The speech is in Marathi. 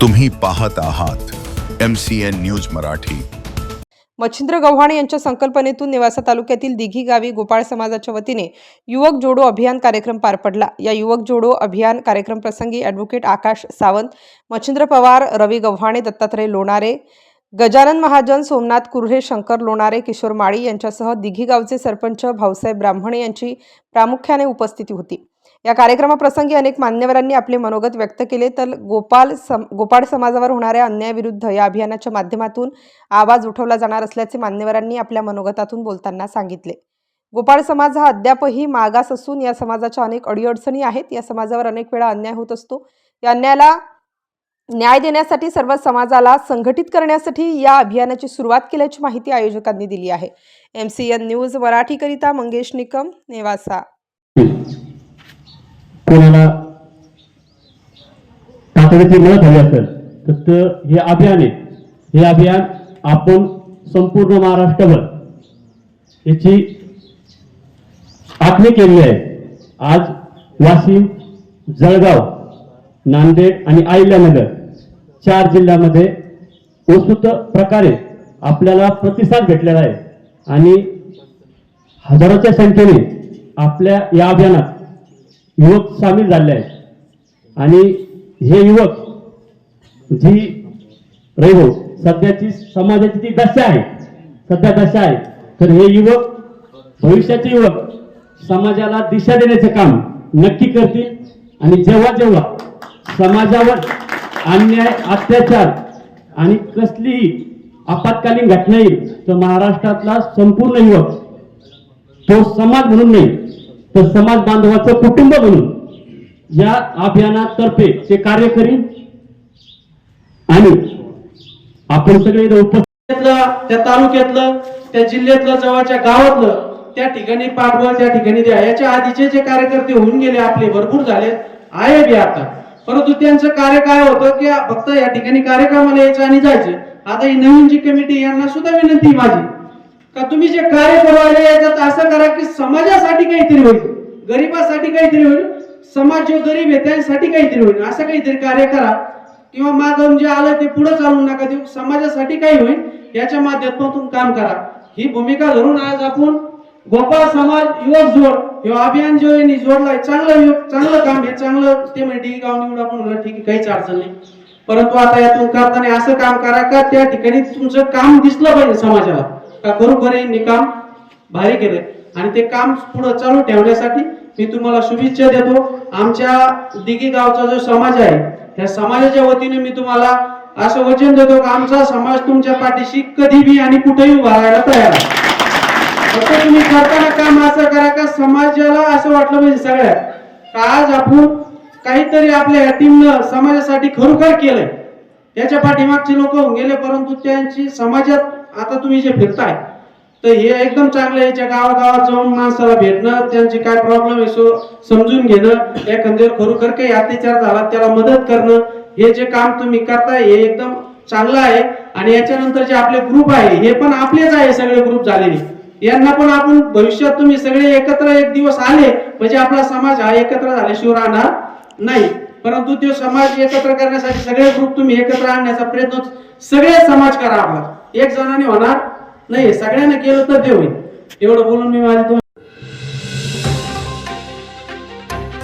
तुम्ही पाहत आहात M C N news Marathi. Machhindra Gavhane यांच्या संकल्पनेतून नेवासा तालुक्यातील दिघी गावी गोपाळ समाजाच्या वतीने युवक जोडो अभियान कार्यक्रम पार पडला. या युवक जोडो अभियान कार्यक्रम प्रसंगी ॲडव्होकेट आकाश सावंत मच्छिंद्र पवार रवी गव्हाणे दत्तात्रय लोणारे गजानन महाजन सोमनाथ कुर्हे शंकर लोणारे किशोर माळी यांच्यासह दिघी गावचे सरपंच भाऊसाहेब ब्राह्मणे यांची प्रामुख्याने उपस्थिती होती. या कार्यक्रमाप्रसंगी अनेक मान्यवरांनी आपले मनोगत व्यक्त केले. तर गोपाल सम गोपाळ समाजावर होणाऱ्या अन्यायाविरुद्ध या अभियानाच्या माध्यमातून आवाज उठवला जाणार असल्याचे मान्यवरांनी आपल्या मनोगतातून बोलताना सांगितले. गोपाळ समाज हा अद्यापही मागास असून या समाजाच्या अनेक अडीअडचणी आहेत. या समाजावर अनेक वेळा अन्याय होत असतो. या अन्यायाला न्याय देण्यासाठी सर्व समाजाला संघटित करण्यासाठी या अभियानाची सुरुवात केल्याची माहिती आयोजकांनी दिली आहे. एम सी एन न्यूज मराठीकरिता मंगेश निकम नेवासा. कोणाला तातडीची मदत हवी असेल तर हे अभियान आहे. हे अभियान आपण संपूर्ण महाराष्ट्रभर याची आखणी केली आहे. आज वाशिम जळगाव नांदेड आणि अहिल्यानगर चार जिल्ह्यामध्ये उत्सुत प्रकारे आपल्याला प्रतिसाद भेटलेला आहे. आणि हजारोच्या संख्येने आपल्या या अभियानात युवक सामील झाले आहेत. आणि हे युवक जी रहिव सध्याची समाजाची जी दशा आहे सध्या दशा आहे तर हे युवक भविष्याचे युवक समाजाला दिशा देण्याचे काम नक्की करतील. आणि जेव्हा जेव्हा समाजावर अन्याय अत्याचार आणि कसलीही आपत्कालीन घटना येईल तर महाराष्ट्रातला संपूर्ण युवक तो समाज म्हणून नाही तर समाज बांधवाचं कुटुंब म्हणून या अभियानातर्फे ते कार्य करीन. आणि आपण सगळे इथं त्या तालुक्यातलं त्या जिल्ह्यातलं जवळच्या गावातलं त्या ठिकाणी पाठबळ त्या ठिकाणी द्या. याच्या आधीचे जे कार्यकर्ते होऊन गेले आपले भरपूर झाले आहे बी आता. परंतु त्यांचं कार्य काय होतं की फक्त या ठिकाणी कार्यक्रमाला यायचं आणि जायचं. आता ही नवीन जी कमिटी यांना सुद्धा विनंती माझी. का तुम्ही जे कार्य करायला याच्यात असं करा की समाजासाठी काहीतरी होईल. गरीबासाठी काहीतरी होईल. समाज जो गरीब आहे त्यांसाठी काहीतरी होईल. असं काहीतरी कार्य करा. किंवा मागून जे आलं ते पुढे चालू नका देऊ. समाजासाठी काही होईल याच्या माध्यमातून काम करा. ही भूमिका धरून आज आपण गोपाळ समाज युवक जोड हे अभियान जो यांनी जोडलाय. चांगलं युवक चांगलं काम हे चांगलं ते म्हणजे गाव निवड आपण म्हणलं ठीक आहे काहीच अडचण नाही. परंतु आता यातून करताना असं काम करा का त्या ठिकाणी तुमचं काम दिसलं पाहिजे समाजाला. का खरोखर मी काम भारी केलंय. आणि ते काम पुढे चालू ठेवण्यासाठी मी तुम्हाला शुभेच्छा देतो. आमच्या दिघी गावचा जो समाज आहे त्या समाजाच्या वतीने मी तुम्हाला असं वचन देतो की आमचा समाज तुमच्या पाठीशी कधी बी आणि कुठेही उभा राहायला तयार आहे. फक्त तुम्ही करताना काम असं करा का समाजाला असं वाटलं पाहिजे सगळ्यात. आज आपण काहीतरी आपल्या या टीमनं समाजासाठी खरोखर केलंय. त्याच्या पाठीमागचे लोक होऊन गेले परंतु त्यांची समाजात आता तुम्ही जे फिरताय. तर हे एकदम चांगलं आहे. याच्या गावागावात जाऊन माणसाला भेटणं त्यांचे काय प्रॉब्लेम आहे सो समजून घेणं एखाद्यावर खरोखर काही अत्याचार झाला त्याला मदत करणं हे जे काम तुम्ही करताय हे एकदम चांगलं आहे. आणि याच्यानंतर जे आपले ग्रुप आहे हे पण आपलेच आहे सगळे ग्रुप झालेले. यांना पण आपण भविष्यात तुम्ही सगळे एकत्र एक दिवस आले म्हणजे आपला समाज हा एकत्र झाल्याशिवाय राहणार नाही. परंतु तो समाज एकत्र करण्यासाठी सगळे ग्रुप तुम्ही एकत्र आणण्याचा प्रयत्न सगळे समाज करा आपला. एक जणाने होणार नाही सगळ्यांना केलं तर ते होईल एवढं बोलून मी माझ्या